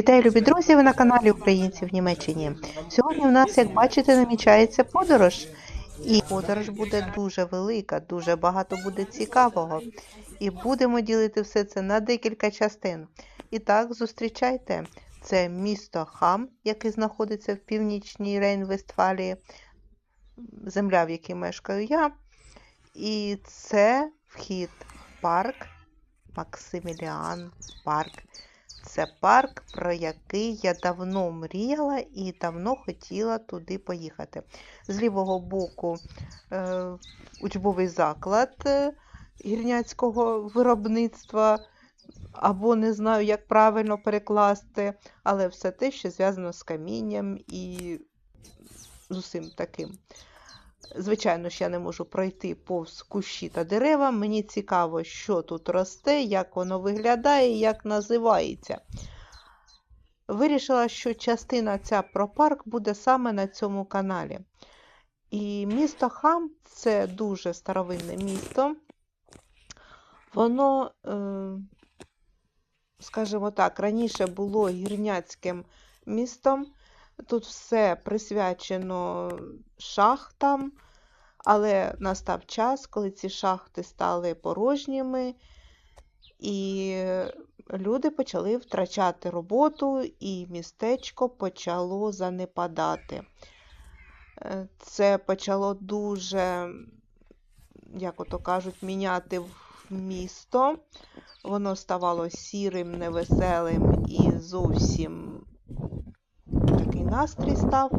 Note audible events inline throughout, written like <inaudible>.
Вітаю, любі друзі! Ви на каналі Українці в Німеччині. Сьогодні у нас, як бачите, намічається подорож. І подорож буде дуже велика, дуже багато буде цікавого. І будемо ділити все це на декілька частин. І так, зустрічайте. Це місто Хам, яке знаходиться в північній Рейн-Вестфалії, земля, в якій мешкаю я. І це вхід в парк Максиміліан Парк. Це парк, про який я давно мріяла і давно хотіла туди поїхати. З лівого боку е, учбовий заклад е, гірняцького виробництва, або не знаю, як правильно перекласти, але все те, що зв'язано з камінням і з усім таким. Звичайно ж, я не можу пройти повз кущі та дерева. Мені цікаво, що тут росте, як воно виглядає, як називається. Вирішила, що частина ця про парк буде саме на цьому каналі. І місто Хам це дуже старовинне місто. Воно, е, скажімо так, раніше було гірняцьким містом. Тут все присвячено шахтам, але настав час, коли ці шахти стали порожніми, і люди почали втрачати роботу, і містечко почало занепадати. Е, Це почало дуже, як ото кажуть, міняти місто. Воно ставало сірим, невеселим і зовсім настрій став.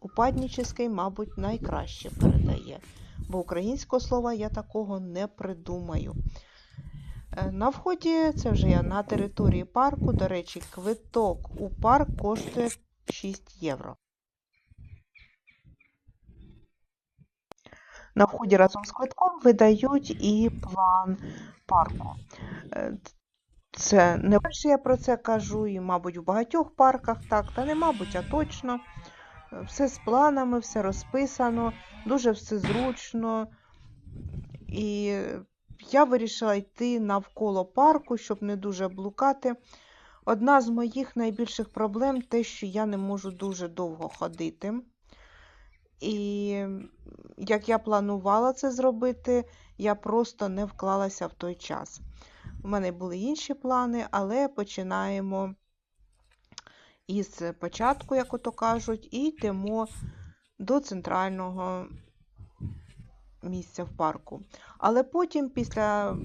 Упадніческий, мабуть, найкраще передає, бо українського слова я такого не придумаю. Е, На вході, це вже я на території парку, до речі, квиток у парк коштує 6 євро. На вході разом з квитком видають і план парку. Це не перше я про це кажу, і, мабуть, в багатьох парках так, та не мабуть, а точно. Все з планами, все розписано, дуже все зручно. І я вирішила йти навколо парку, щоб не дуже блукати. Одна з моїх найбільших проблем те, що я не можу дуже довго ходити. І як я планувала це зробити, я просто не вклалася в той час. У мене були інші плани, але починаємо із початку, як ото кажуть, і йдемо до центрального місця в парку. Але потім, після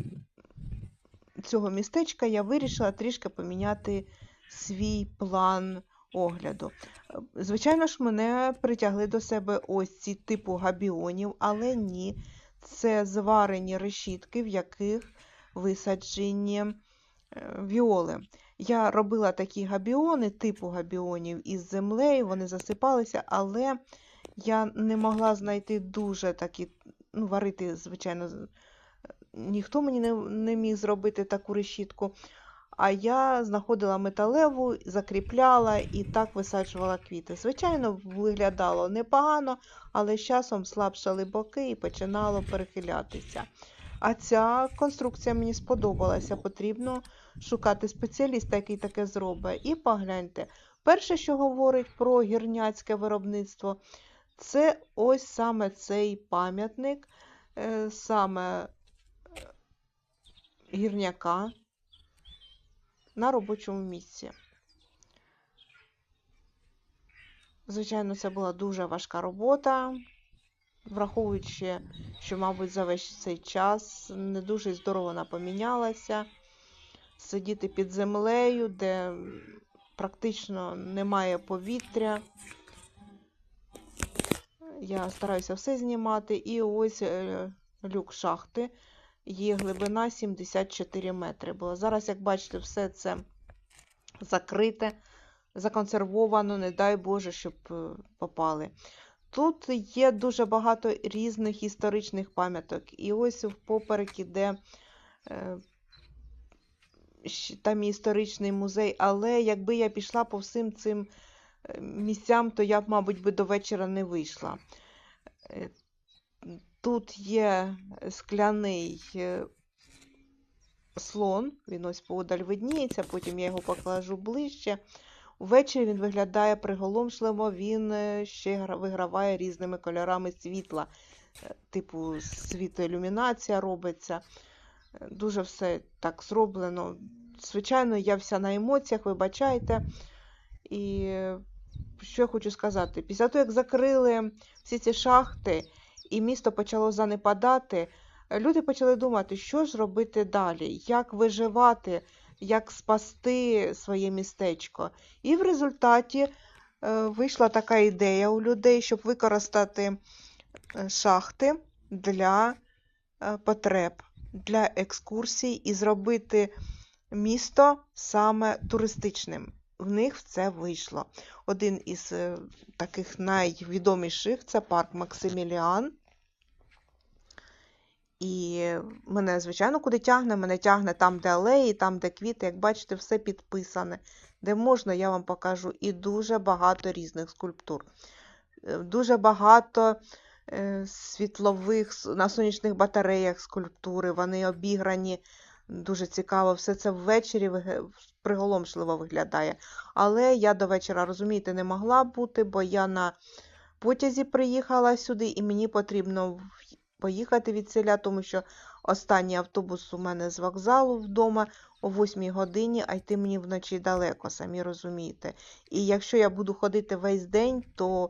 цього містечка, я вирішила трішки поміняти свій план огляду. Звичайно ж, мене притягли до себе ось ці типу габіонів, але ні, це зварені решітки, в яких висаджені е, віоли. Я робила такі габіони, типу габіонів із землею, вони засипалися, але я не могла знайти дуже такі, ну, варити, звичайно, ніхто мені не, не міг зробити таку решітку. А я знаходила металеву, закріпляла і так висаджувала квіти. Звичайно, виглядало непогано, але з часом слабшали боки і починало перехилятися. А ця конструкція мені сподобалася. Потрібно шукати спеціаліста, який таке зробить. І погляньте, перше, що говорить про гірняцьке виробництво, це ось саме цей пам'ятник, е, саме гірняка на робочому місці. Звичайно, це була дуже важка робота, враховуючи, що, мабуть, за весь цей час не дуже здорово вона помінялася. Сидіти під землею, де практично немає повітря. Я стараюся все знімати. І ось е, люк шахти. Є глибина 74 метри. Була. Зараз, як бачите, все це закрите, законсервовано, не дай Боже, щоб е, попали. Тут є дуже багато різних історичних пам'яток. І ось впоперек іде е, там історичний музей. Але якби я пішла по всім цим е, місцям, то я б, мабуть, би до вечора не вийшла. Тут є скляний слон, він ось поодаль видніється, потім я його покажу ближче. Увечері він виглядає приголомшливо, він е, ще виграває різними кольорами світла. Е, Типу, світоілюмінація робиться. Е, Дуже все так зроблено. Звичайно, я вся на емоціях, вибачайте. І що я хочу сказати? Після того, як закрили всі ці шахти і місто почало занепадати, люди почали думати, що ж робити далі, як виживати, як спасти своє містечко. І в результаті е, вийшла така ідея у людей, щоб використати е, шахти для е, потреб, для екскурсій і зробити місто саме туристичним. В них це вийшло. Один із таких найвідоміших це парк Максиміліан. І мене, звичайно, куди тягне, мене тягне там, де алеї, там, де квіти. Як бачите, все підписане. Де можна, я вам покажу. І дуже багато різних скульптур. Е, Дуже багато е, світлових на сонячних батареях скульптури. Вони обіграні. Дуже цікаво. Все це ввечері приголомшливо виглядає. Але я до вечора, розумієте, не могла бути, бо я на потязі приїхала сюди, і мені потрібно в- поїхати від селя, тому що останній автобус у мене з вокзалу вдома о 8 годині, а йти мені вночі далеко, самі розумієте. І якщо я буду ходити весь день, то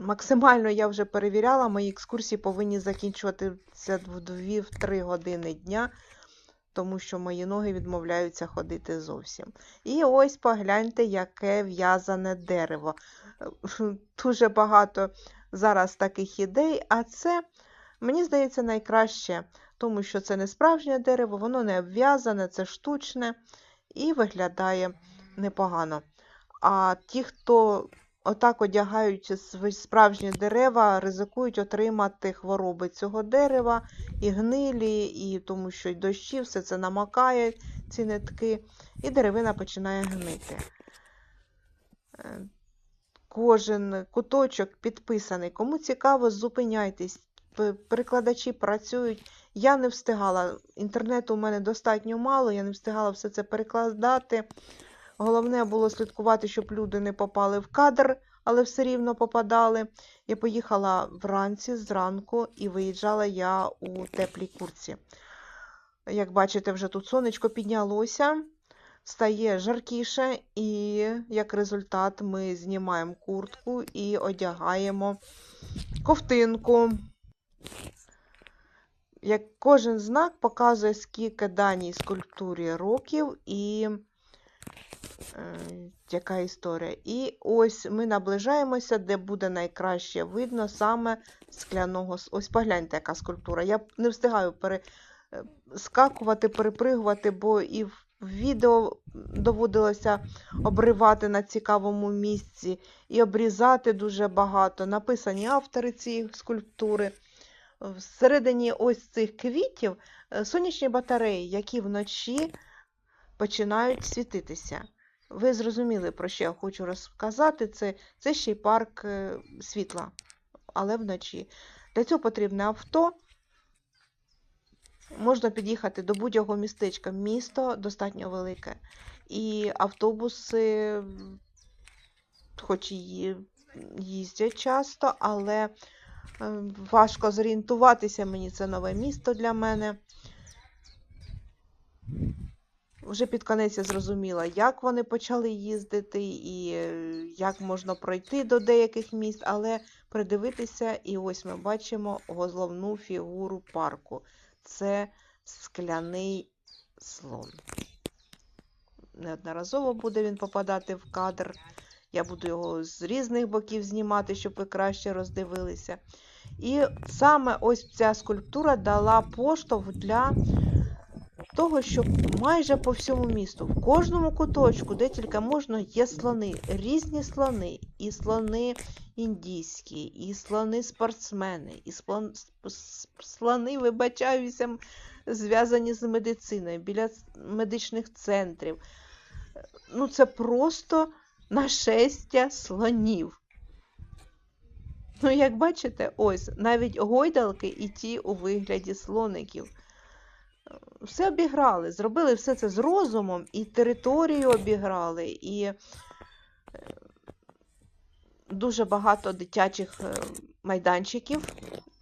максимально я вже перевіряла, мої екскурсії повинні закінчуватися в 2-3 години дня, тому що мої ноги відмовляються ходити зовсім. І ось погляньте, яке в'язане дерево. Е, <laughs> Дуже багато зараз таких ідей, а це, мені здається, найкраще, тому що це не справжнє дерево, воно не обв'язане, це штучне і виглядає непогано. А ті, хто отак одягають справжні дерева, ризикують отримати хвороби цього дерева, і гнилі, і тому що й дощі, все це намакає, ці нитки, і деревина починає гнити. Кожен куточок підписаний. Кому цікаво, зупиняйтесь. Перекладачі працюють. Я не встигала. Інтернету у мене достатньо мало, я не встигала все це перекладати. Головне було слідкувати, щоб люди не попали в кадр, але все рівно попадали. Я поїхала вранці, зранку, і виїжджала я у теплій курці. Як бачите, вже тут сонечко піднялося, стає жаркіше, і як результат ми знімаємо куртку і одягаємо ковтинку. Як кожен знак показує, скільки даній скульптурі років і е, яка історія. І ось ми наближаємося, де буде найкраще видно саме скляного. Ось погляньте, яка скульптура. Я не встигаю перескакувати, перепригувати, бо і в відео доводилося обривати на цікавому місці і обрізати дуже багато. Написані автори цієї скульптури. Всередині ось цих квітів е, сонячні батареї, які вночі починають світитися. Ви зрозуміли, про що я хочу розказати. Це, це ще й парк е, світла, але вночі. Для цього потрібне авто. Можна під'їхати до будь-якого містечка. Місто достатньо велике. І автобуси, хоч і їздять часто, але е, важко зорієнтуватися. Мені це нове місто для мене. Вже під конець я зрозуміла, як вони почали їздити і е, як можна пройти до деяких міст, але придивитися, і ось ми бачимо головну фігуру парку. Це скляний слон. Неодноразово буде він попадати в кадр. Я буду його з різних боків знімати, щоб ви краще роздивилися. І саме ось ця скульптура дала поштовх для того, що майже по всьому місту, в кожному куточку, де тільки можна, є слони, різні слони, і слони індійські, і слони спортсмени, і слон, слони, вибачаюся, зв'язані з медициною, біля медичних центрів. Ну, це просто нашестя слонів. Ну, як бачите, ось навіть гойдалки і ті у вигляді слоників. Все обіграли, зробили все це з розумом, і територію обіграли, і е, дуже багато дитячих е, майданчиків.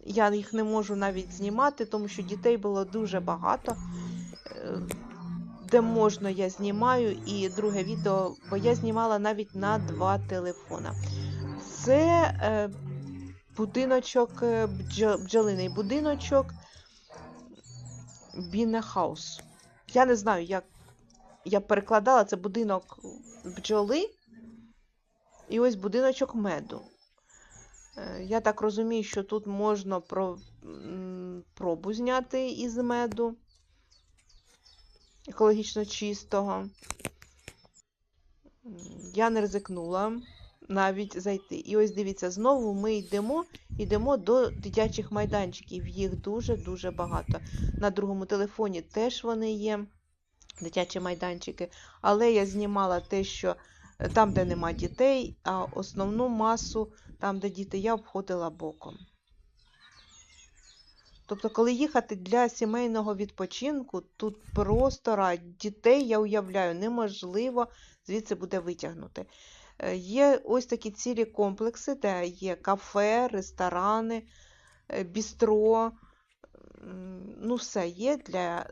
Я їх не можу навіть знімати, тому що дітей було дуже багато. Е, Де можна, я знімаю. І друге відео, бо я знімала навіть на два телефона. Це будиночок, бджолиний будиночок Бінехаус. Я не знаю, як я перекладала це будинок бджоли і ось будиночок меду. Е, Я так розумію, що тут можна про, пробу зняти із меду екологічно чистого. Я не ризикнула навіть зайти. І ось дивіться, знову ми йдемо, йдемо до дитячих майданчиків. Їх дуже-дуже багато. На другому телефоні теж вони є, дитячі майданчики. Але я знімала те, що е, там, де нема дітей, а основну масу, там, де діти, я обходила боком. Тобто, коли їхати для сімейного відпочинку, тут просто рай. Дітей, я уявляю, неможливо звідси буде витягнути. Е, Є ось такі цілі комплекси, де є кафе, ресторани, е, бістро. Ну, все є для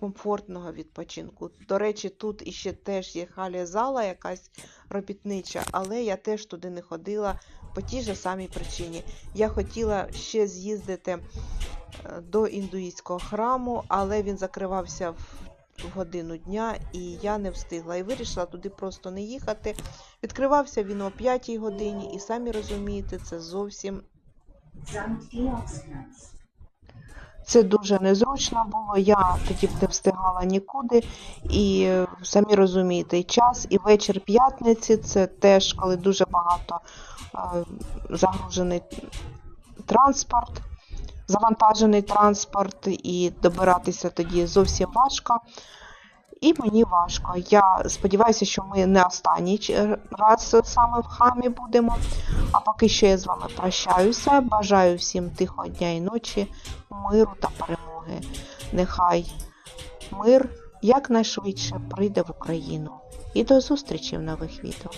комфортного відпочинку. До речі, тут іще теж є халя-зала якась робітнича, але я теж туди не ходила по тій же самій причині. Я хотіла ще з'їздити е, до індуїстського храму, але він закривався в в годину дня, і я не встигла. І вирішила туди просто не їхати. Відкривався він о 5 годині, і самі розумієте, це зовсім це дуже незручно було. Я тоді б не встигала нікуди. І е, самі розумієте, і час, і вечір п'ятниці це теж коли дуже багато е, загружений транспорт, завантажений транспорт, і добиратися тоді зовсім важко. І мені важко. Я сподіваюся, що ми не останній раз саме в хамі будемо. А поки що я з вами прощаюся. Бажаю всім тихого дня і ночі, миру та перемоги. Нехай мир якнайшвидше прийде в Україну. І до зустрічі в нових відео.